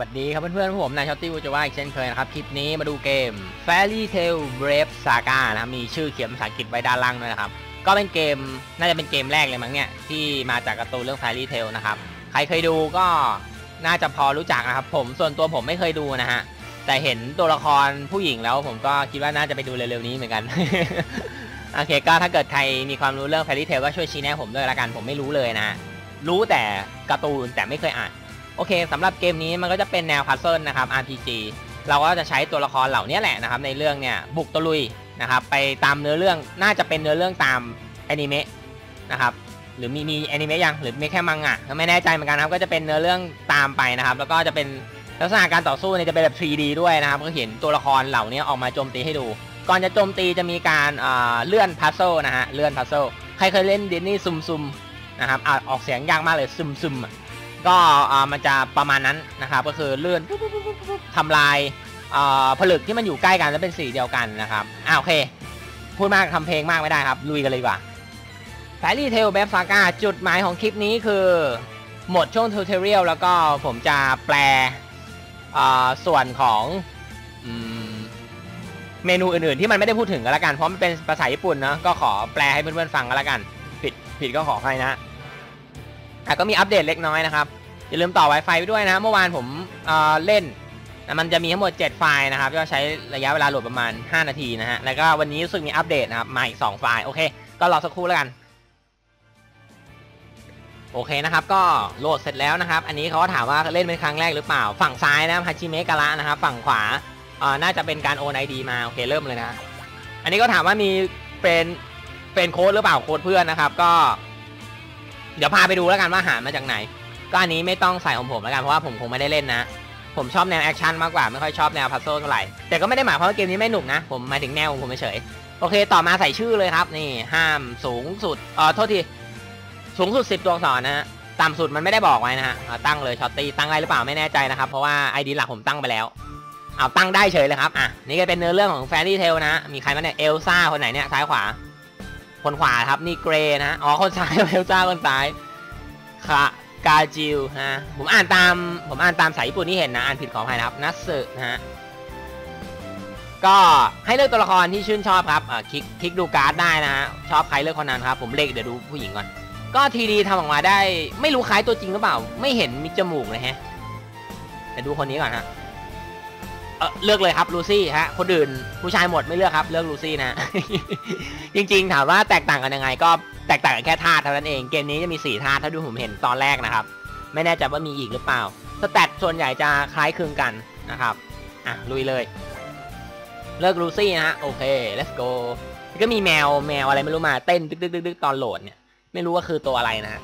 วัสดีครับเพื่อนๆผมนายชอตตี้วูจว่าอีกเช่นเคยนะครับ คลิปนี้มาดูเกม Fairy Tail Brave Saga นะครับมีชื่อเขียนภาษาอังกฤษไว้ด้านล่างด้วยนะครับ ก็เป็นเกมน่าจะเป็นเกมแรกเลยมั้งเนี่ย ที่มาจากการ์ตูนเรื่อง Fairy Tail นะครับ ใครเคยดูก็น่าจะพอรู้จักนะครับ ผมส่วนตัวผมไม่เคยดูนะฮะ แต่เห็นตัวละครผู้หญิงแล้วผมก็คิดว่าน่าจะไปดูเร็วๆนี้เหมือนกันโอเคก็ถ้าเกิดใครมีความรู้เรื่อง Fairy Tail ก็ช่วยชี้แนะผมด้วยละกันผมไม่รู้เลยนะรู้แต่การ์ตูนแต่ไม่เคยอ่าน โอเคสำหรับเกมนี้มันก็จะเป็นแนวพัซเซิลนะครับ RPG เราก็จะใช้ตัวละครเหล่านี้แหละนะครับ ในเรื่องเนี่ยบุกตะลุยนะครับไปตามเนื้อเรื่องน่าจะเป็นเนื้อเรื่องตามแอนิเมะนะครับหรือมีมีแอนิเมะยังหรือมีแค่มังงะก็ไม่แน่ใจเหมือนกันครับก็จะเป็นเนื้อเรื่องตามไปนะครับ แล้วก็จะเป็นลักษณะการต่อสู้เนี่ยจะเป็นแบบ 3D ด้วยนะครับ ก็เห็นตัวละครเหล่านี้ออกมาโจมตีให้ดู ก่อนจะโจมตีจะมีการเลื่อนพัซเซิลนะฮะเลื่อนพัซเซิลใครเคยเล่นดิสนีย์ซุมซุมนะครับอออกเสียงยากมากเลยซุมซุม ก็มันจะประมาณนั้นนะครับก็คือเลื่อนทำลายผลึกที่มันอยู่ใกล้กันแล้วเป็นสีเดียวกันนะครับอ่าโอเค พูดมากทำเพลงมากไม่ได้ครับ ลุยกันเลยดีกว่าแฟรี่เทลแบบซาก้าจุดหมายของคลิปนี้คือ หมดช่วงทูเทเรียลแล้วก็ผมจะแปลส่วนของเมนูอื่นๆที่มันไม่ได้พูดถึงกันละกัน เพราะมันเป็นภาษาญี่ปุ่นนะก็ขอแปลให้เพื่อนๆฟังกันละกัน ผิดผิดก็ขอให้นะ อะก็มีอัปเดตเล็กน้อยนะครับ อย่าลืมต่อ Wi-Fi ไปด้วยนะ เมื่อวานผมเเล่นมันจะมีทั้งหมด 7 ไฟล์นะครับ ก็ใช้ระยะเวลาโหลดประมาณ 5 นาทีนะฮะ แล้วก็วันนี้รู้สึกมีอัปเดตนะครับ มาอีก 2 ไฟล์ โอเค ก็รอสักครู่แล้วกัน โอเคนะครับ ก็โหลดเสร็จแล้วนะครับ อันนี้เขาก็ถามว่าเล่นเป็นครั้งแรกหรือเปล่า ฝั่งซ้ายนะฮาชิเมะกะระนะครับ ฝั่งขวาน่าจะเป็นการโอนไอดีมา โอเค เริ่มเลยนะ อันนี้ก็ถามว่ามีเป็นเป็นโค้ดหรือเปล่า โค้ดเพื่อนนะครับ ก็ เดี๋ยวพาไปดูแล้วกันว่าหามาจากไหน ก็อันนี้ไม่ต้องใส่ของผมแล้วกันเพราะว่าผมคงไม่ได้เล่นนะ ผมชอบแนวแอคชั่นมากกว่าไม่ค่อยชอบแนวพัซโซเท่าไหร่ แต่ก็ไม่ได้หมายความว่าเกมนี้ไม่หนุกนะ ผมหมายถึงแนวของผมเฉยโอเค ต่อมาใส่ชื่อเลยครับ นี่ห้ามสูงสุดเออโทษที สูงสุด 10 ตัวอักษรนะฮะ ต่ำสุดมันไม่ได้บอกไว้นะฮะตั้งเลยช็อตตี้ตั้งได้หรือเปล่าไม่แน่ใจนะครับ เพราะว่าไอดีหลักผมตั้งไปแล้ว เอาตั้งได้เฉยเลยครับ อะ นี่ก็เป็นเนื้อเรื่องของแฟรี่เทลนะ มีใครมาเนี่ย เอลซ่าคนไหนเนี่ยซ้ายขวา คนขวาครับนี่เกรนะอ๋อคนซ้ายเอลซ่าคนซ้ายคากาจิวฮะผมอ่านตามผมอ่านตามสายญี่ปุ่นที่เห็นนะอ่านผิดขออภัยนะครับนัสสึนะฮะก็ให้เลือกตัวละครที่ชื่นชอบครับคลิกคลิกดูการ์ดได้นะฮะชอบใครเลือกคนนั้นครับ ผมเล็กเดี๋ยวดูผู้หญิงก่อน ก็ทีดีทำออกมาได้ ไม่รู้คล้ายตัวจริงหรือเปล่า ไม่เห็นมีจมูกเลยฮะแต่ดูคนนี้ก่อนฮะ เออเลือกเลยครับลูซี่ฮะคนอื่นผู้ชายหมดไม่เลือกครับ เลือกลูซี่นะ จริงๆ ถามว่าแตกต่างกันยังไง ก็แตกต่างกันแค่ธาตุเท่านั้นเองเกมนี้จะมี4ธาตุถ้าดูผมเห็นตอนแรกนะครับ ไม่แน่ใจว่ามีอีกหรือเปล่าสแตทส่วนใหญ่จะคล้ายคลึงกันนะครับอะลุยเลย เลิกลูซี่นะฮะโอเค let's go ก็มีแมวแมวอะไรไม่รู้มาเต้นดึกดึกดึกตอนโหลดเนี่ยไม่รู้ว่าคือตัวอะไรนะฮะ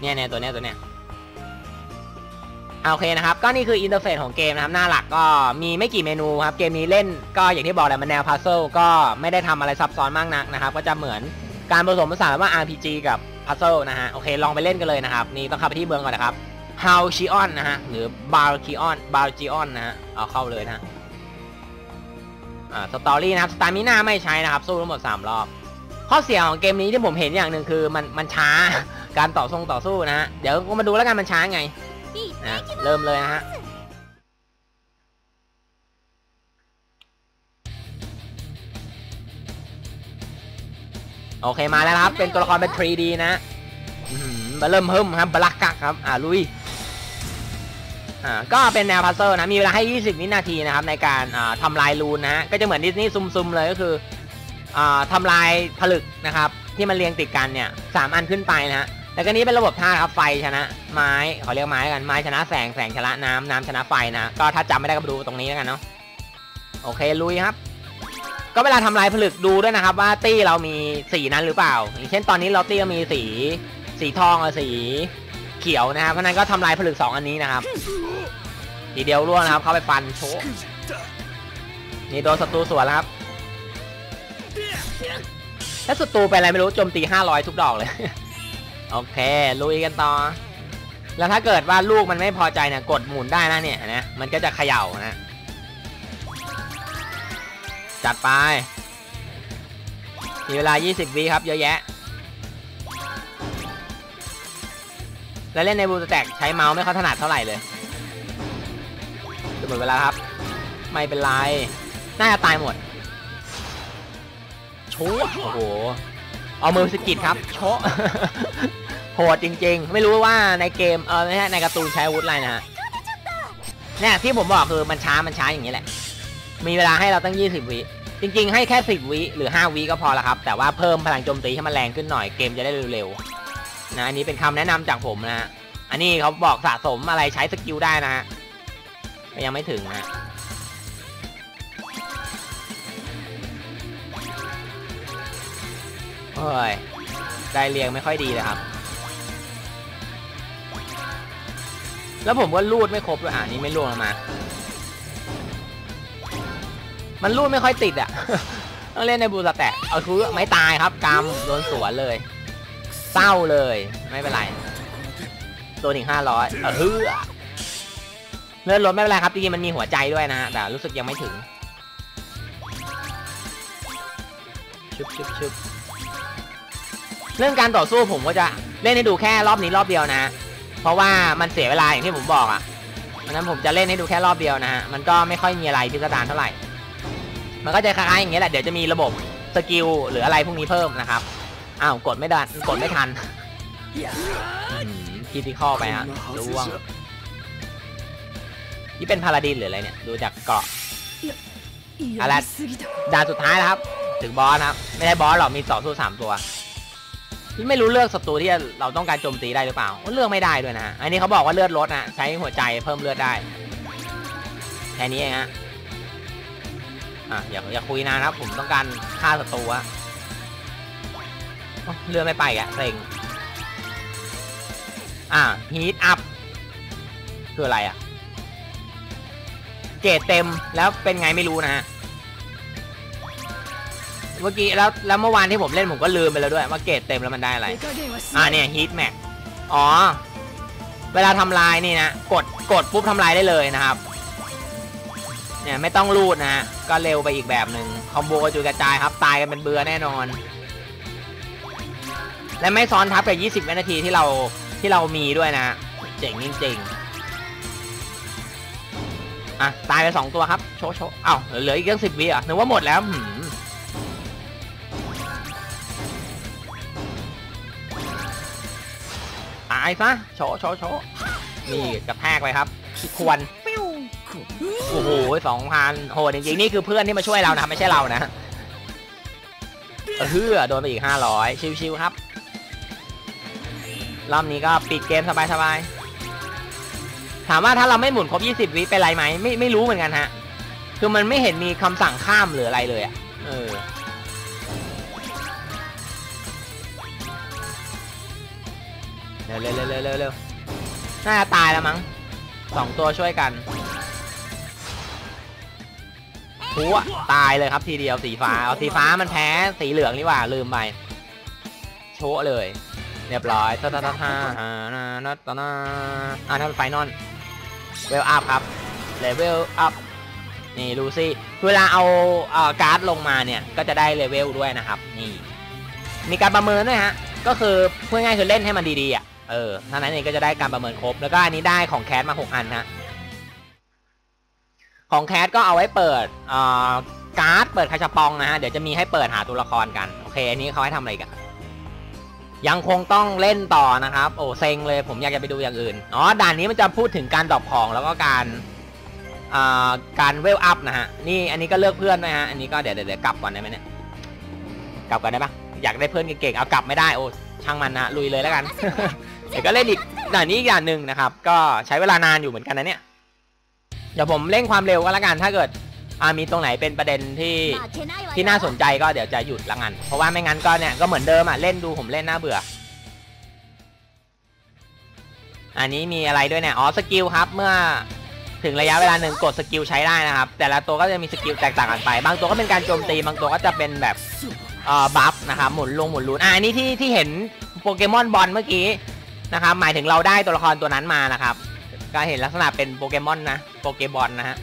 เนี่ยเนี่ยตัวเนี้ยตัวเนี้ย โอเคนะครับก็นี่คืออินเทอร์เฟซของเกมนะครับหน้าหลักก็มีไม่กี่เมนูครับเกมนี้เล่นก็อย่างที่บอกแหละมันแนวพัซเซิลก็ไม่ได้ทำอะไรซับซ้อนมากนักนะครับก็จะเหมือนการผสมผสานระหว่าง RPG กับ Puzzle นะฮะโอเคลองไปเล่นกันเลยนะครับนี่ต้องเข้าไปที่เมืองก่อนนะครับ h o w c h i o n นะฮะหรือ b a r k i o n b a r k i o n นนะฮะเอาเข้าเลยนะอ่าสตอรี่นะครับสตามิน่าไม่ใช้นะครับสู้ทั้งหมด3รอบข้อเสียของเกมนี้ที่ผมเห็นอย่างหนึ่งคือมันมันช้าการต่อสู้ต่อสู้นะฮะเดี๋ยวก็มาดูแล้วกันมันช้าไง นะเริ่มเลยนะฮะโอเคมาแล้วครับ เป็นตัวละครเป็น 3D นะมาเริ่มเพิ่มครับบลักกักครับ อ่าลุย อ่า ก็เป็นแนวพัซเซิลนะ มีเวลาให้ 20 วินาทีนะครับ ในการอ่าทำลายรูนนะก็จะเหมือนดิสนีย์ซุมๆเลยก็คือ อ่าทำลายผลึกนะครับ ที่มันเรียงติดกันเนี่ยสามอันขึ้นไปนะฮะ แล้วก็นี้เป็นระบบธาตุครับไฟชนะไม้เขาเรียกไม้กันไม้ชนะแสงแสงชนะน้ำน้ำชนะไฟนะ ก็ถ้าจำไม่ได้ก็ไปดูตรงนี้แล้วกันเนาะโอเคลุยครับ ก็เวลาทำลายผลึกดูด้วยนะครับ ว่าตี้เรามีสีนั้นหรือเปล่า อย่างเช่นตอนนี้เราตี้มีสีสีทองกับสีเขียวนะครับเพราะนั้นก็ทำลายผลึก 2 อันนี้นะครับทีเดียวร่วงนะครับ เข้าไปฟันโชนี่โดนศัตรูสวนแล้วครับถ้าศัตรูเป็นอะไรไม่รู้โจมตี 500 ทุกดอกเลย โอเคลุยกันต่อ แล้วถ้าเกิดว่าลูกมันไม่พอใจเนี่ยกดหมุนได้นะเนี่ยนะมันก็จะเขย่านะ จัดไป มีเวลา 20วิครับเยอะแยะ แล้วเล่นในบูสแตกใช้เมาส์ไม่ค่อยถนัดเท่าไหร่เลยจะหมดเวลาครับ ไม่เป็นไร น่าจะตายหมดชะโอ้โห เอามือสกิดครับโชะโหดจริง ๆ ไม่รู้ว่าในเกมเออไม่ใช่ในการ์ตูนใช้อาวุธอะไรนะฮะเนี่ยที่ผมบอกคือมันช้ามันช้าอย่างนี้แหละ มีเวลาให้เราตั้ง 20 วิจริง ๆ ให้แค่ 10 วิหรือ 5 วิก็พอละครับ แต่ว่าเพิ่มพลังโจมตีให้มันแรงขึ้นหน่อยเกมจะได้เร็วๆนะอันนี้เป็นคำแนะนำจากผมนะฮะอันนี้เขาบอกสะสมอะไรใช้สกิลได้นะฮะยังไม่ถึงนะ โอ้ย ได้เรียงไม่ค่อยดีเลยครับ แล้วผมก็รูดไม่ครบด้วยอ่านี่ไม่ล่วงลงมา มันรูดไม่ค่อยติดอะ ต้องเล่นในบูสแตะเอาคือไม่ตายครับกำโดนสวนเลย เศร้าเลย ไม่เป็นไรตัวถึงห้าร้อยเออเฮือเลื่อนรถไม่เป็นไรครับจริงๆมันมีหัวใจด้วยนะแต่รู้สึกยังไม่ถึงชุบชุบชุบ เรื่องการต่อสู้ผมก็จะเล่นให้ดูแค่รอบนี้รอบเดียวนะ เพราะว่ามันเสียเวลาอย่างที่ผมบอกอะเพราะฉะนั้นผมจะเล่นให้ดูแค่รอบเดียวนะฮะ มันก็ไม่ค่อยมีอะไรพิสดารเท่าไหร่ มันก็จะคล้ายๆอย่างเงี้ยแหละ เดี๋ยวจะมีระบบสกิลหรืออะไรพวกนี้เพิ่มนะครับ อ้าวกดไม่ดันกดไม่ทันคีติคอไปฮะร่วง นี่เป็นพาราดินหรืออะไรเนี่ย ดูจากเกาะอะไรด่านสุดท้ายแล้วครับ ถึงบอสครับ ไม่ใช่บอสหรอก มีสองตัวสามตัว ไม่รู้เลือกศัตรูที่เราต้องการโจมตีได้หรือเปล่าเลือกไม่ได้ด้วยนะฮะอันนี้เขาบอกว่าเลือดลดนะใช้หัวใจเพิ่มเลือดได้แค่นี้เองฮะอะอย่าอย่าคุยนานครับ ผมต้องการฆ่าศัตรูอะเลือดไม่ไปอะเซ็งอะฮีทอัพคืออะไรอะเกรดเต็มแล้วเป็นไงไม่รู้นะฮะ เมื่อกี้แล้วแล้วเมื่อวานที่ผมเล่นผมก็ลืมไปแล้วด้วยว่าเกรดเต็มแล้วมันได้อะไรอ่าเนี่ยฮีทแม็กอ๋อ เวลาทำลายนี่นะกดกดปุ๊บทำลายได้เลยนะครับเนี่ยไม่ต้องรูดนะก็เร็วไปอีกแบบหนึ่งคอมโบกระจุยกระจายครับตายกันเป็นเบือแน่นอน และไม่ซ้อนทับกับ 20 วินาทีที่เราที่เรามีด้วยนะ เจ๋งจริงๆอะตายไปสองตัวครับ โชว์โชว์อ้าเหลืออีกเรื่องสิบวิอะนึกว่าหมดแล้วายซะโชว์โชว์โชว์นี่กระแทกไปครับควรโอ้โหสองพันโหดจริงๆนี่คือเพื่อนที่มาช่วยเรานะไม่ใช่เรานะเฮือโดนไปอีกห้าร้อยชิวๆครับรอบนี้ก็ปิดเกมสบายๆถามว่าถ้าเราไม่หมุนครบ20วิเป็นไรไหมไม่ไม่รู้เหมือนกันฮะ คือมันไม่เห็นมีคำสั่งข้ามหรืออะไรเลยอะเออ เร็วเร็วเร็วเร็วเร็วน่าจะตายแล้วมั้งสองตัวช่วยกันหัวตายเลยครับทีเดียวสีฟ้าเอาสีฟ้ามันแพ้สีเหลืองนี่หว่าลืมไปโชะเลย เรียบร้อยตาตาตาตาอ่านานาตานาอ่านั่นไฟนอลเวลอัพครับเลเวลอัพนี่ดูสิเวลาเอาเอ่อการ์ดลงมาเนี่ย ก็จะได้เลเวลด้วยนะครับ นี่ มีการประเมินด้วยฮะ ก็คือพูดง่ายคือเล่นให้มันดีๆอะ เออเท่านั้นเองก็จะได้การประเมินครบ แล้วก็อันนี้ได้ของแคสมาหกอันฮะ ของแคสก็เอาไว้เปิดเอ่อการ์ดเปิดคาชปองนะฮะ เดี๋ยวจะมีให้เปิดหาตัวละครกัน โอเค อันนี้เขาให้ทำอะไรกัน ยังคงต้องเล่นต่อนะครับ โอ้เซ็งเลยผมอยากจะไปดูอย่างอื่น อ๋อ ด่านนี้มันจะพูดถึงการดรอปของแล้วก็การการเวลอัพนะฮะ นี่อันนี้ก็เลือกเพื่อนด้วยฮะ อันนี้ก็เดี๋ยวเดี๋ยวเดี๋ยวกลับก่อนได้ไหมเนี่ย กลับก่อนได้ปะอยากได้เพื่อนเก่งๆ เอากลับไม่ได้โอ้ช่างมันนะลุยเลยแล้วกัน เดี๋ยวก็เล่นอีกด่านนี้อีกอย่างหนึ่งนะครับ ก็ใช้เวลานานอยู่เหมือนกันนะเนี่ย เดี๋ยวผมเร่งความเร็วก็แล้วกัน ถ้าเกิดมีตรงไหนเป็นประเด็นที่ที่น่าสนใจก็เดี๋ยวจะหยุดละงัน เพราะว่าไม่งั้นก็เนี่ยก็เหมือนเดิมอะเล่นดูผมเล่นน่าเบื่อ อันนี้มีอะไรด้วยเนี่ย อ๋อสกิลครับเมื่อถึงระยะเวลาหนึ่งกดสกิลใช้ได้นะครับ แต่ละตัวก็จะมีสกิลแตกต่างกันไป บางตัวก็เป็นการโจมตีบางตัวก็จะเป็นแบบเอ่อบัฟนะครับหมุนลงหมุนลูนอ่าอันนี้ที่ที่เห็นโปเกมอนบอลเมื่อกี้ นะครับหมายถึงเราได้ตัวละครตัวนั้นมานะครับ ก็เห็นลักษณะเป็นโปเกมอนนะโปเกบอลนะฮะ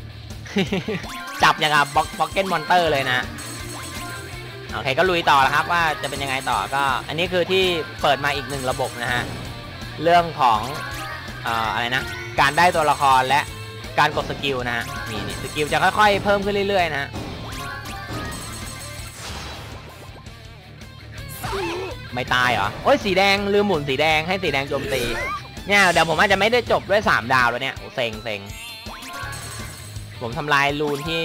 จับอย่างกับบ็อกเก็ตมอนเตอร์เลยนะโอเคก็ลุยต่อแล้วครับว่าจะเป็นยังไงต่อก็ อันนี้คือที่เปิดมาอีกหนึ่งระบบนะฮะเรื่องของออะไรนะการได้ตัวละครและการกดสกิลนะฮะนี่สกิลจะค่อยๆ เพิ่มขึ้นเรื่อยๆนะฮะ ไม่ตายเหรอ โอ้ยสีแดงลืมหมุนสีแดงให้สีแดงโจมตี เนี่ยเดี๋ยวผมอาจจะไม่ได้จบด้วย 3 ดาวแล้วเนี่ยเซ็งเซ็งผมทำลายรูนที่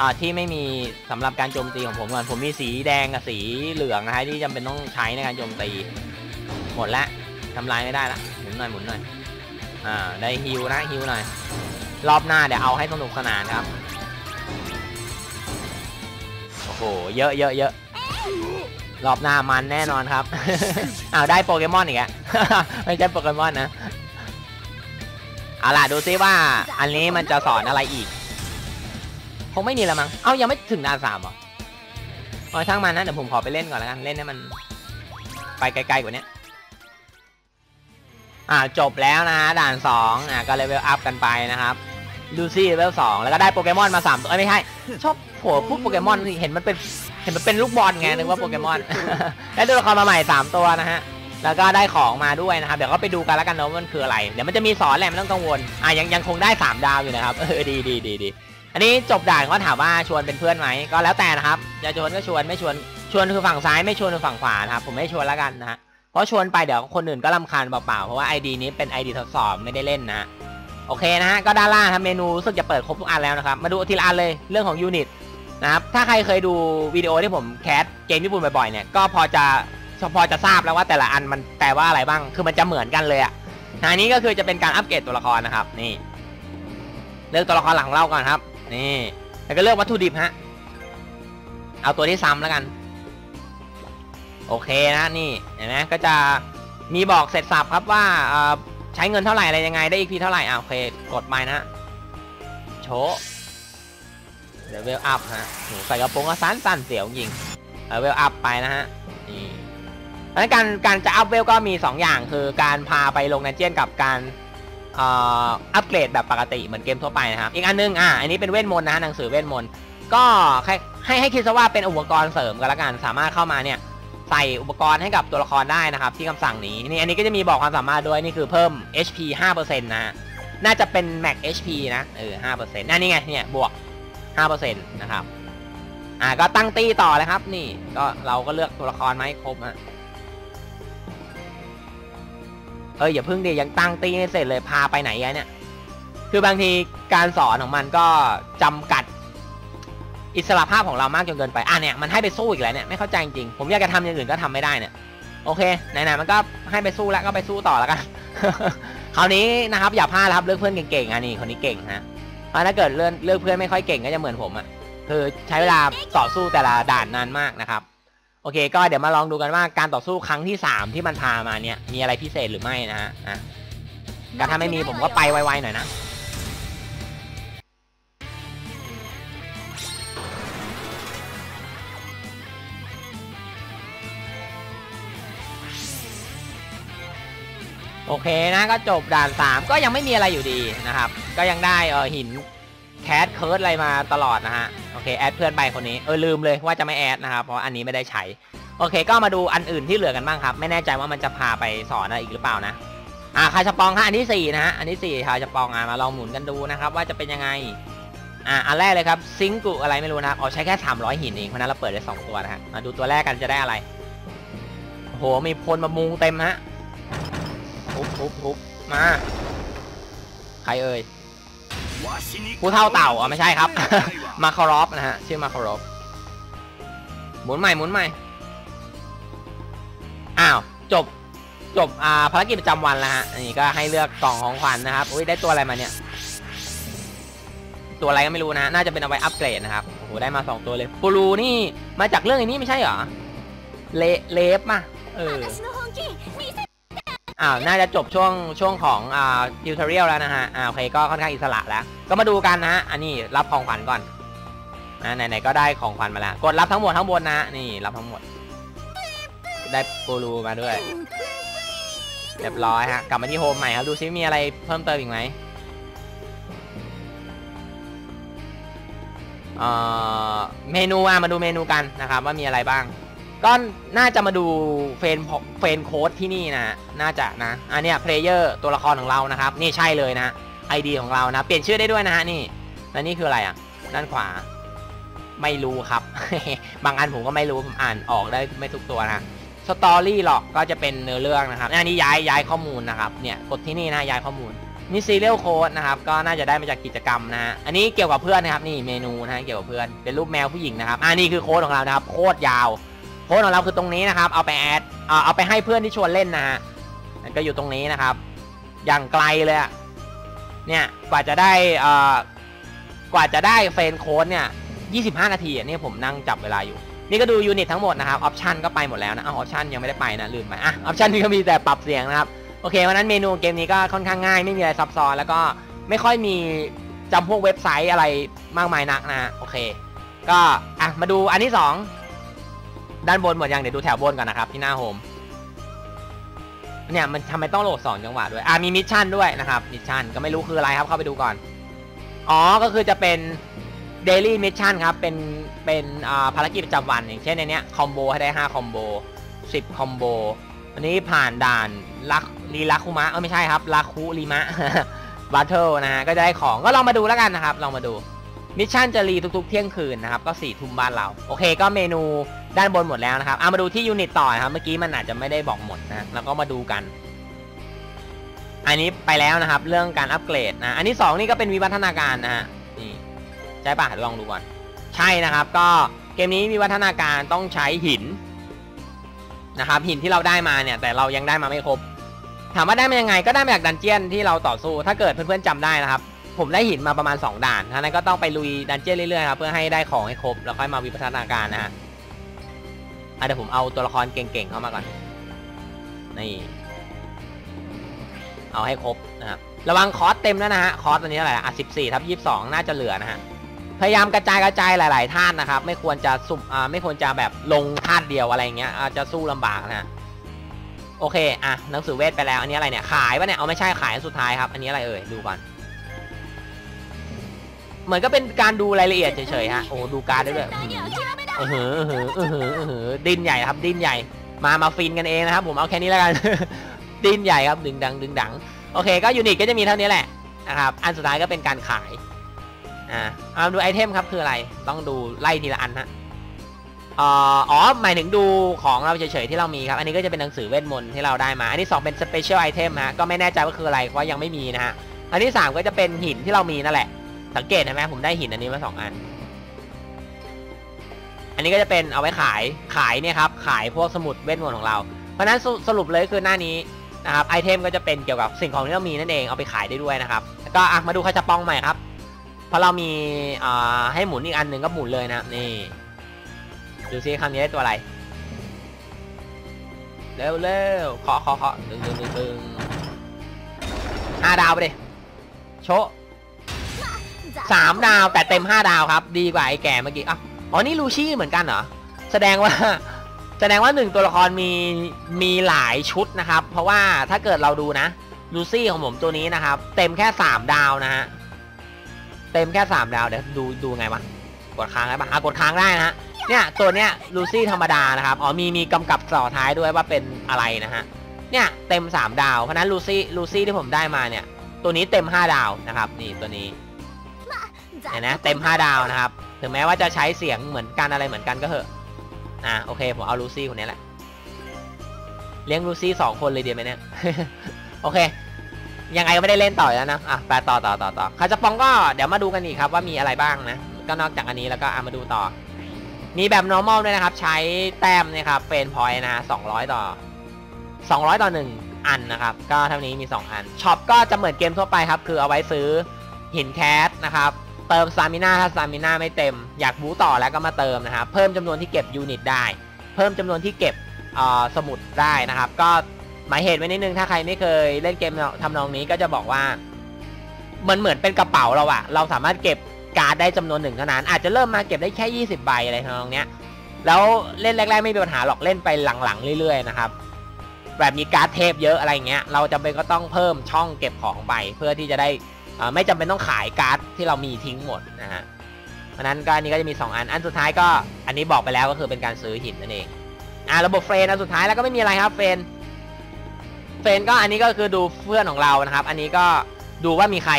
อ่าที่ไม่มีสำหรับการโจมตีของผมก่อนผมมีสีแดงกับสีเหลืองนะฮะที่จำเป็นต้องใช้ในการโจมตี หมดละทำลายไม่ได้ละหมุนหน่อยหมุนหน่อยอ่าได้ฮิวนะฮิวหน่อยรอบหน้าเดี๋ยวเอาให้สนุกสนานครับโอ้โหเยอะเยอะเยอะ รอบหน้ามันแน่นอนครับ อ้าวได้โปเกมอนอีกอะไม่ใช่โปเกมอนนะ เอาล่ะดูซิว่าอันนี้มันจะสอนอะไรอีก คงไม่มีแล้วมั้ง เอ้ายังไม่ถึงด่านสามเหรอเอาช่างมันนะเดี๋ยวผมขอไปเล่นก่อนแล้วกัน เล่นให้มันไปไกลๆกว่านี้อ่าจบแล้วนะฮะด่าน2อ่าก็เลเวลอัพกันไปนะครับ ดูซี่เลเวล2แล้วก็ได้โปเกมอนมา3ตัวเอ้ยไม่ใช่ชอบโผล่พูดโปเกมอนสิเห็นมันเป็นเห็นมันเป็นลูกบอลไงนึกว่าโปเกมอนได้ตัวละครมาใหม่3ตัวนะฮะแล้วก็ได้ของมาด้วยนะครับ เดี๋ยวก็ไปดูกันแล้วกันนะว่ามันคืออะไร เดี๋ยวมันจะมีสอนแหละไม่ต้องกังวลอะยังยังคงได้ 3 ดาวอยู่นะครับ เออดีดีดีดีอันนี้จบด่านก็ถามว่าชวนเป็นเพื่อนไหมก็แล้วแต่นะครับจะชวนก็ชวนไม่ชวนชวนคือฝั่งซ้ายไม่ชวนคือฝั่งขวานะครับผมไม่ชวนแล้วกันนะฮะเพราะชวนไปเดี๋ยวคนอื่นก็ลำคาญเปล่าๆเพราะว่า ID นี้เป็น ID ทดสอบไม่ได้เล่นนะ โอเคนะฮะก็ด้านล่างทำเมนูรู้สึกจะเปิดครบทุกอันแล้วนะครับ มาดูทีละอันเลยเรื่องของยูนิตนะครับถ้าใครเคยดูวิดีโอที่ผมแคสเกมญี่ปุ่นบ่อยๆเนี่ยก็พอจะพอจะทราบแล้วว่าแต่ละอันมันแปลว่าอะไรบ้างคือมันจะเหมือนกันเลยอะอันนี้ก็คือจะเป็นการอัปเกรดตัวละครนะครับนี่เลือกตัวละครหลักของเราก่อนครับ นี่แล้วก็เลือกวัตถุดิบฮะเอาตัวที่ซ้ำแล้วกัน โอเคนะนี่เห็นไหมก็จะมีบอกเสร็จสับครับว่าเอ่อ ใช้เงินเท่าไหร่อะไรยังไงได้อีกพีเท่าไหร่อะโอเคกดไปนะโชว์เลเวลอัพฮะใส่กระโปรงก็สั้นสั้นเสียวจริงเลเวลอัพไปนะฮะนี่เพราะฉะนั้นการการจะอัพเวลก็มี 2 อย่างคือการพาไปลงในเจียนกับการอัปเกรดแบบปกติเหมือนเกมทั่วไปนะครับอีกอันนึงอะอันนี้เป็นเวทมนต์นะฮะหนังสือเวทมนต์ก็ให้ให้ให้คิดซะว่าเป็นอุปกรณ์เสริมกันละกันสามารถเข้ามาเนี่ย ใส่อุปกรณ์ให้กับตัวละครได้นะครับ ที่คำสั่งนี้นี่อันนี้ก็จะมีบอกความสามารถด้วยนี่คือเพิ่ม HP 5%นะฮะน่าจะเป็น Max HP นะเออ5%นั่นนี่ไงเนี่ยบวก5%นะครับอ่าก็ตั้งตี้ต่อเลยครับ นี่ก็เราก็เลือกตัวละครมาให้ครบฮะเอออย่าเพิ่งดิยังตั้งตี้ไม่เสร็จเลยพาไปไหนอะเนี่ยคือบางทีการสอนของมันก็จำกัด อิสระภาพของเรามากจนเกินไป อะเนี่ยมันให้ไปสู้อีกแล้วเนี่ยไม่เข้าใจจริงผมอยากจะทำอย่างอื่นก็ทำไม่ได้เนี่ยโอเคไหนๆมันก็ให้ไปสู้แล้วก็ไปสู้ต่อแล้วกันคราวนี้นะครับอย่าพลาดครับเลือกเพื่อนเก่งๆอะนี่คนนี้เก่งฮะเพราะถ้าเกิดเลือกเลือกเพื่อนไม่ค่อยเก่งก็จะเหมือนผมอะคือใช้เวลาต่อสู้แต่ละด่านนานมากนะครับโอเค ก็เดี๋ยวมาลองดูกันว่าการต่อสู้ครั้งที่ 3 ที่มันพามาเนี่ยมีอะไรพิเศษหรือไม่นะฮะอะก็ถ้าไม่มีผมก็ไปไวๆหน่อยนะ โอเคนะก็จบด่าน 3 ก็ยังไม่มีอะไรอยู่ดีนะครับ ก็ยังได้เออหินแคสเคิร์ดอะไรมาตลอดนะฮะโอเคแอดเพื่อนไปคนนี้เออลืมเลยว่าจะไม่แอดนะครับเพราะอันนี้ไม่ได้ใช้โอเค ก็มาดูอันอื่นที่เหลือกันบ้างครับ ไม่แน่ใจว่ามันจะพาไปสอนอะไรอีกหรือเปล่านะอ่าคาชปองฮะอันที่ 4 นะฮะอันที่4คาชปองอะมาลองหมุนกันดูนะครับ ว่าจะเป็นยังไงอ่าอันแรกเลยครับซิงกุอะไรไม่รู้นะครับอ๋อใช้แค่ 300 หินเองเพราะนั้นเราเปิดได้2ตัวนะฮะมาดูตัวแรกกันจะได้อะไรโอ้โหมีพลมามุงเต็มฮะุบทุบมา ใครเอ่ย ผู้เท่าเต่าอ๋อไม่ใช่ครับ มาคารอฟนะฮะ ชื่อมาคารอฟหมุนใหม่หมุนใหม่ อ้าว จบ จบ อ่า ภารกิจประจำวันแล้วฮะ นี่ก็ให้เลือกกล่องของขวัญนนะครับ อุ้ย ได้ตัวอะไรมาเนี่ย ตัวอะไรก็ไม่รู้นะ น่าจะเป็นเอาไว้อัปเกรดนะครับ โอ้โห ได้มา 2 ตัวเลย ปูรูนี่ มาจากเรื่องไอ้นี้ไม่ใช่เหรอ เลเลฟมาเออ อ้าวน่าจะจบช่วงช่วงของอ่าทิวทอเรียลแล้วนะฮะอ่าโอเคก็ค่อนข้างอิสระแล้ว ก็มาดูกันนะฮะอันนี้รับของขวัญก่อนนะไหนๆก็ได้ของขวัญมาแล้วกดรับทั้งหมดทั้งบนนะนี่รับทั้งหมด ได้ปูรูมาด้วยเรียบร้อยฮะกลับมาที่โฮมใหม่ครับดูซิมีอะไรเพิ่มเติมอีกไหมเอ่อเมนูอะมาดูเมนูกันนะครับว่ามีอะไรบ้าง ก็น่าจะมาดูเฟนเฟนโค้ดที่นี่นะ น่าจะนะอันเนี้ยเพลเยอร์ตัวละครของเรานะครับ นี่ใช่เลยนะใค ID ของเรานะ เปลี่ยนชื่อได้ด้วยนะฮะนี่แล้วนี่คืออะไรอะ ด้านขวา ไม่รู้ครับ บางอันผมก็ไม่รู้ ผมอ่านออกได้ไม่ทุกตัวนะสตอรี่หรอกก็จะเป็นเนื้อเรื่องนะครับอันนี้ย้ายย้ายข้อมูลนะครับ เนี่ยกดที่นี่นะย้ายข้อมูลนี่ซีเรียลโค้ดนะครับ ก็น่าจะได้มาจากกิจกรรมนะฮะ อันนี้เกี่ยวกับเพื่อนนะครับ นี่เมนูนะฮะเกี่ยวกับเพื่อน เป็นรูปแมวผู้หญิงนะครับ อ่านี่คือโค้ดของเรานะครับ โคตรยาว โค้ดของเราคือตรงนี้นะครับ เอาไปแอดเอาเอาไปให้เพื่อนที่ชวนเล่นนะฮะมันก็อยู่ตรงนี้นะครับ อย่างไกลเลยเนี่ยกว่าจะได้เอ่อกว่าจะได้เฟนโค้ดเนี่ย25 นาทีอะนี่ผมนั่งจับเวลาอยู่ นี่ก็ดูยูนิตทั้งหมดนะครับออปชันก็ไปหมดแล้วนะออปชันยังไม่ได้ไปนะลืมไปอะออปชันนี่ก็มีแต่ปรับเสียงนะครับโอเควันนั้นเมนูเกมนี้ก็ค่อนข้างง่ายไม่มีอะไรซับซ้อนแล้วก็ไม่ค่อยมีจำพวกเว็บไซต์อะไรมากมายนักนะฮะโอเค ก็อะมาดูอันที่สอง ด้านบนหมดยังเดี๋ยวดูแถวบนก่อนนะครับที่หน้าโฮมเนี่ยมันทำไมต้องโหลดสองจังหวะด้วยอะมีมิชชั่นด้วยนะครับมิชชั่นก็ไม่รู้คืออะไรครับเข้าไปดูก่อนอ๋อก็คือจะเป็นเดลี่มิชชั่นครับเป็นเป็นอ่าภารกิจประจำวันอย่างเช่นในเนี้ยคอมโบให้ได้5คอมโบ10คอมโบอันนี้ผ่านด่านลักลีลักคุมะเออไม่ใช่ครับลักคุริมะบัตเทิลนะฮะก็จะได้ของก็ลองมาดูแล้วกันนะครับลองมาดูมิชชั่นจะรีทุกๆเที่ยงคืนนะครับก็สี่ทุ่มบ้านเรา โอเคก็เมนู ด้านบนหมดแล้วนะครับเอามาดูที่ยูนิตต่อครับเมื่อกี้มันอาจจะไม่ได้บอกหมดนะแล้วก็มาดูกัน อันนี้ไปแล้วนะครับ เรื่องการอัปเกรดนะอันที่สองนี่ก็เป็นวิวัฒนาการนะฮะนี่ใช่ปะลองดูก่อนใช่นะครับ ก็เกมนี้มีวัฒนาการต้องใช้หินนะครับหินที่เราได้มาเนี่ย แต่เรายังได้มาไม่ครบ ถามว่าได้มายังไงก็ได้มาจากดันเจียนที่เราต่อสู้ถ้าเกิดเพื่อนๆจำได้นะครับผมได้หินมาประมาณ 2 ด่านท่านั้นก็ต้องไปลุยดันเจียนเรื่อยๆครับเพื่อให้ได้ของให้ครบแล้วค่อยมาวิวัฒนาการนะฮะ อะเดี๋ยวผมเอาตัวละครเก่งๆเข้ามาก่อน นี่ เอาให้ครบนะครับ ระวังคอร์สเต็มแล้วนะฮะ คอร์สตัวนี้เท่าไหร่อะสิบสี่ทับยี่สิบสองน่าจะเหลือนะฮะ พยายามกระจายกระจายหลาย ๆ ท่านนะครับ ไม่ควรจะสุ่ม อ่า ไม่ควรจะแบบลงท่านเดียวอะไรเงี้ย อาจจะสู้ลำบากนะฮะโอเค อะ หนังสือเวทไปแล้ว อันนี้อะไรเนี่ย ขายปะเนี่ย เอาไม่ใช่ขายสุดท้ายครับ อันนี้อะไรเอ่ย ดูก่อนเหมือนก็เป็นการดูรายละเอียดเฉยๆฮะ โอ้ดูการดได้ด้วย เออเออเออเออเออเออดินใหญ่ครับดินใหญ่ มามาฟินกันเองนะครับผมเอาแค่นี้แล้วกัน ดินใหญ่ครับดึงดังดึงดังโอเคก็ยูนิตก็จะมีเท่านี้แหละนะครับอันสุดท้ายก็เป็นการขายอ่าเอาดูไอเทมครับคืออะไรต้องดูไล่ทีละอันฮะอ๋ออหมายถึงดูของเราเฉยๆที่เรามีครับ อันนี้ก็จะเป็นหนังสือเวทมนต์ที่เราได้มา อันที่สองเป็นสเปเชียลไอเทมฮะก็ไม่แน่ใจว่าคืออะไรเพราะยังไม่มีนะฮะอันที่สามก็จะเป็นหินที่เรามีนั่นแหละ สังเกตเห็นไหมผมได้หินอันนี้มาสองอัน อันนี้ก็จะเป็นเอาไว้ขายขายเนี่ยครับขายพวกสมุดเวทมนต์ของเรา เพราะนั้นสสรุปเลยคือหน้านี้นะครับไอเทมก็จะเป็นเกี่ยวกับสิ่งของที่เรามีนั่นเองเอาไปขายได้ด้วยนะครับแล้วก็อะมาดูคาชาปองใหม่ครับเพราะเรามีอ่าให้หมุนอีกอันหนึ่งก็หมุนเลยนะครับนี่ดูซิคำนี้ได้ตัวอะไรเร็วเร็วเคาะเคาะเคาะดึงดึงดึงดึงห้าดาวไปดิโชสามดาวแต่เต็มห้าดาวครับ ดีกว่าไอ้แก่เมื่อกี้อะ อ๋อ นี่ลูชี่เหมือนกันเหรอ แสดงว่า แสดงว่าหนึ่งตัวละครมี มีหลายชุดนะครับ เพราะว่าถ้าเกิดเราดูนะ ลูซี่ของผมตัวนี้นะครับ เต็มแค่สามดาวนะฮะ เต็มแค่สามดาวเดี๋ยวดูดูไงวะ กดค้างได้ปะอะกดค้างได้นะฮะ เนี่ยตัวเนี้ยลูซี่ธรรมดานะครับ อ๋อมีมีกำกับต่อท้ายด้วยว่าเป็นอะไรนะฮะ เนี่ยเต็ม3ดาว เพราะนั้นลูซี่ลูซี่ที่ผมได้มาเนี่ย ตัวนี้เต็ม5ดาวนะครับ นี่ตัวนี้เห็นนะเต็ม5ดาวนะครับ ถึงแม้ว่าจะใช้เสียงเหมือนกันอะไรเหมือนกันก็เถอะอะโอเคผมเอาลูซี่คนนี้แหละเลี้ยงลูซี่สองคนเลยดีไหมเนี่ยโอเค ยังไงก็ไม่ได้เล่นต่อแล้วนะอะไปต่อต่อต่อต่อคาจะปองก็เดี๋ยวมาดูกันอีกครับว่ามีอะไรบ้างนะก็นอกจากอันนี้แล้วก็เอามาดูต่อ มีแบบ normal ด้วยนะครับ ใช้แต้มนะครับเฟนพอยต์นะฮะ200ต่อ200ต่อ1อันนะครับ ก็เท่านี้มี 2 อันช็อปก็จะเหมือนเกมทั่วไปครับ คือเอาไว้ซื้อหินแคสนะครับ เติมซามิน่าถ้าซามิน่าไม่เต็ม อยากบูต่อแล้วก็มาเติมนะครับ เพิ่มจำนวนที่เก็บยูนิตได้ เพิ่มจำนวนที่เก็บสมุดได้นะครับ ก็หมายเหตุไว้นิดนึงถ้าใครไม่เคยเล่นเกมทำนองนี้ก็จะบอกว่า มันเหมือนเป็นกระเป๋าเราอะเราสามารถเก็บการ์ดได้จำนวนหนึ่งเท่านั้น อาจจะเริ่มมาเก็บได้แค่ 20 ใบอะไรทำนองเนี้ยแล้วเล่นแรก ๆ ไม่มีปัญหาหรอกเล่นไปหลัง ๆ เรื่อย ๆ นะครับ แบบมีการ์ดเทพเยอะอะไรเงี้ย เราจำเป็นก็ต้องเพิ่มช่องเก็บของไปเพื่อที่จะได้ ไม่จำเป็นต้องขายการ์ดที่เรามีทิ้งหมดนะฮะเพราะนั้นก็อันนี้ก็จะมี 2 อัน อันสุดท้ายก็อันนี้บอกไปแล้วก็คือเป็นการซื้อหินนั่นเอง อ่าระบบเฟรนอันสุดท้ายแล้วก็ไม่มีอะไรครับเฟรนเฟรนก็อันนี้ก็คือดูเพื่อนของเรานะครับ อันนี้ก็ดูว่ามีใคร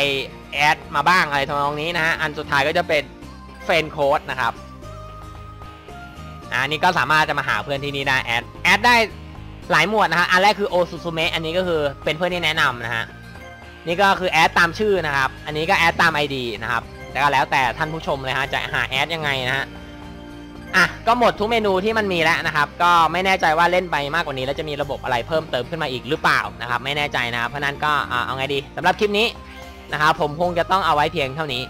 แอดมาบ้างอะไรทำนองนี้นะฮะ อันสุดท้ายก็จะเป็นเฟรนโค้ดนะครับอ่านี่ก็สามารถจะมาหาเพื่อนที่นี่ได้แอด แอดได้หลายหมวดนะฮะ อันแรกคือโอซูซูเมะ อันนี้ก็คือเป็นเพื่อนที่แนะนำนะฮะ นี่ก็คือแอดตามชื่อนะครับ อันนี้ก็แอดตาม ID นะครับแล้วก็แล้วแต่ท่านผู้ชมเลยฮะจะหาแอดยังไงนะฮะอะก็หมดทุกเมนูที่มันมีแล้วนะครับ ก็ไม่แน่ใจว่าเล่นไปมากกว่านี้ แล้วจะมีระบบอะไรเพิ่มเติมขึ้นมาอีกหรือเปล่านะครับ ไม่แน่ใจนะครับเพราะนั้นก็เอาไงดีสำหรับคลิปนี้นะครับผมคงจะต้องเอาไว้เพียงเท่านี้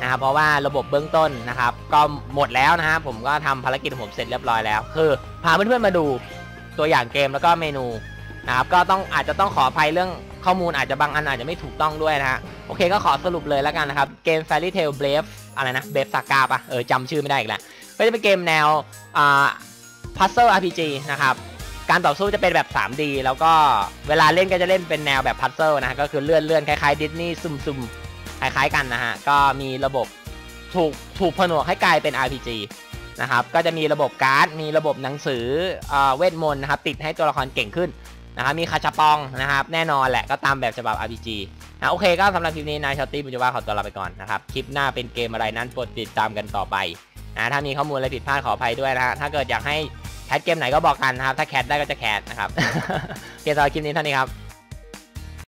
นะครับเพราะว่าระบบเบื้องต้นนะครับ ก็หมดแล้วนะครับผมก็ทำภารกิจผมเสร็จเรียบร้อยแล้ว คือพาเพื่อนๆมาดูตัวอย่างเกมแล้วก็เมนู นะครับก็ต้องอาจจะต้องขออภัยเรื่องข้อมูลอาจจะบางอันอาจจะไม่ถูกต้องด้วยนะฮะโอเคก็ขอสรุปเลยแล้วกันนะครับเกม Fairy Tail Brave อะไรนะ Brave Saga ปะเออจำชื่อไม่ได้อีกแล้วก็จะเป็นเกมแนวอ่า Puzzle RPG นะครับการต่อสู้จะเป็นแบบ 3D แล้วก็เวลาเล่นก็จะเล่นเป็นแนวแบบ Puzzle นะก็คือเลื่อนเลื่อนคล้ายๆดิสนีย์ซุ่มซุ่มคล้ายๆกันนะฮะ ก็มีระบบถูกถูกผนวกให้กลายเป็น RPG นะครับ ก็จะมีระบบการ์ด มีระบบหนังสืออเวทมนต์นะครับ ติดให้ตัวละครเก่งขึ้น นะครับมีคาชาปองนะครับแน่นอนแหละก็ตามแบบฉบับ RPG นะโอเคก็สำหรับคลิปนี้นายชอตตี้บุญจว่าขอตัวลาไปก่อนนะครับคลิปหน้าเป็นเกมอะไรนั้นโปรดติดตามกันต่อไปนะถ้ามีข้อมูลอะไรผิดพลาดขออภัยด้วยนะฮะถ้าเกิดอยากให้แคสเกมไหนก็บอกกันนะครับถ้าแคสได้ก็จะแคสนะครับโอเคสำหรับคลิปนี้เท่านี้ครับ